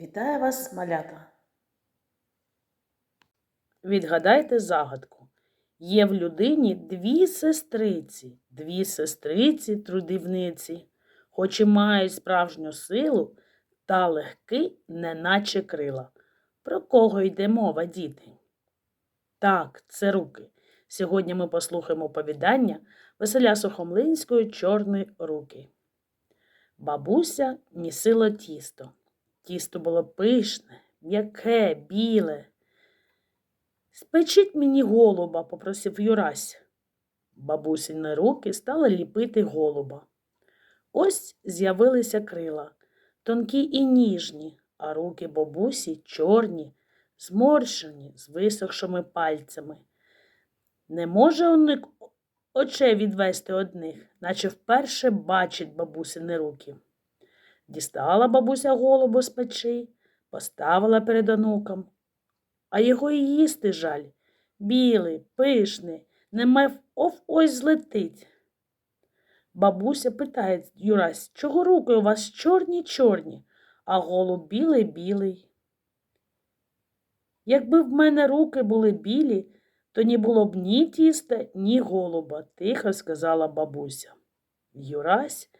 Вітаю вас, малята! Відгадайте загадку. Є в людині дві сестриці, дві сестриці трудівниці, хоч і мають справжню силу та легки, неначе крила. Про кого йде мова, діти? Так, це руки. Сьогодні ми послухаємо оповідання Василя Сухомлинської Чорні руки. Бабуся місила тісто. Тісто було пишне, м'яке, біле. Спечіть мені голуба, попросив Юрась. Бабусіні руки стали ліпити голуба. Ось з'явилися крила, тонкі і ніжні, а руки бабусі чорні, зморщені, з висохшими пальцями. Не може уник очей відвести одних, наче вперше бачить бабусини руки. Дістала бабуся голубу з печі, поставила перед онуком. А його і їсти жаль. Білий, пишний, немов ов ось злетить. Бабуся питає Юрась, чого руки у вас чорні чорні, а голуб білий білий. Якби в мене руки були білі, то не було б ні тіста, ні голуба, тихо сказала бабуся. Юрась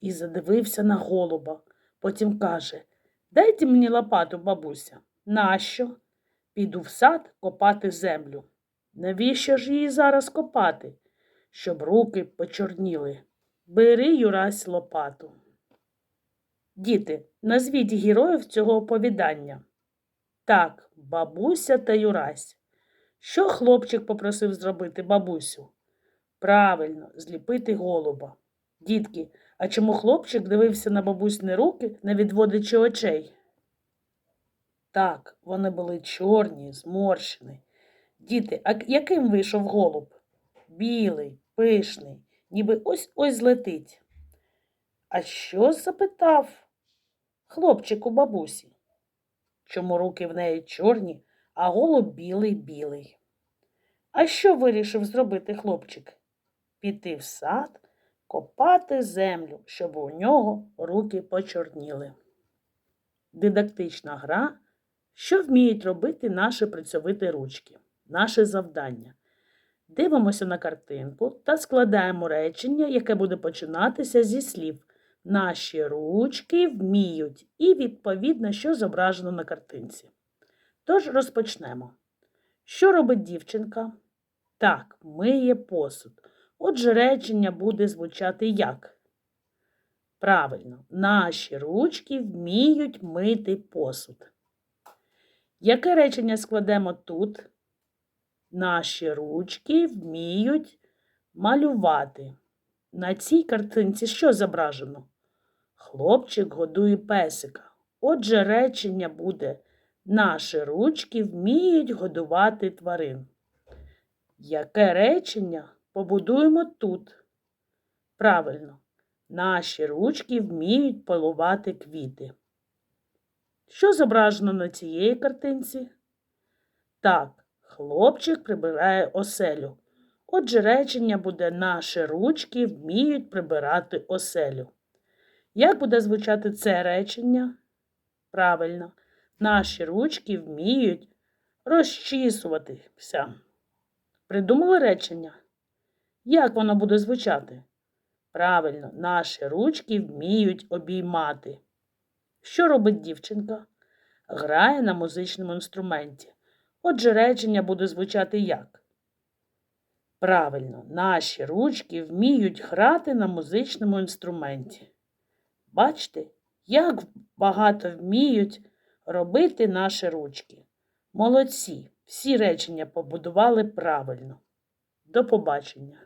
і задивився на голуба. Потім каже Дайте мені лопату, бабуся. Нащо? Піду в сад копати землю. Навіщо ж її зараз копати? Щоб руки почорніли. Бери, Юрась, лопату. Діти, назвіть героїв цього оповідання. Так, бабуся та Юрась. Що хлопчик попросив зробити бабусю? Правильно, зліпити голуба. Дітки, а чому хлопчик дивився на бабусні руки, не відводячи очей? Так, вони були чорні, зморщені. Діти, а яким вийшов голуб? Білий, пишний, ніби ось ось злетить. А що запитав хлопчик у бабусі? Чому руки в неї чорні, а голуб білий білий? А що вирішив зробити хлопчик? Піти в сад, копати землю, щоб у нього руки почорніли. Дидактична гра, що вміють робити наші працьовиті ручки, наше завдання. Дивимося на картинку та складаємо речення, яке буде починатися зі слів. Наші ручки вміють і відповідно, що зображено на картинці. Тож розпочнемо. Що робить дівчинка? Так, миє посуд. Отже, речення буде звучати як? Правильно, наші ручки вміють мити посуд. Яке речення складемо тут? Наші ручки вміють малювати. На цій картинці що зображено? Хлопчик годує песика. Отже, речення буде Наші ручки вміють годувати тварин. Яке речення побудуємо тут? Правильно, наші ручки вміють полувати квіти. Що зображено на цієї картинці? Так, хлопчик прибирає оселю. Отже, речення буде наші ручки вміють прибирати оселю. Як буде звучати це речення? Правильно, наші ручки вміють розчісуватися. Придумали речення? Як воно буде звучати? Правильно, наші ручки вміють обіймати. Що робить дівчинка? Грає на музичному інструменті. Отже, речення буде звучати як? Правильно, наші ручки вміють грати на музичному інструменті. Бачите, як багато вміють робити наші ручки. Молодці, всі речення побудували правильно. До побачення!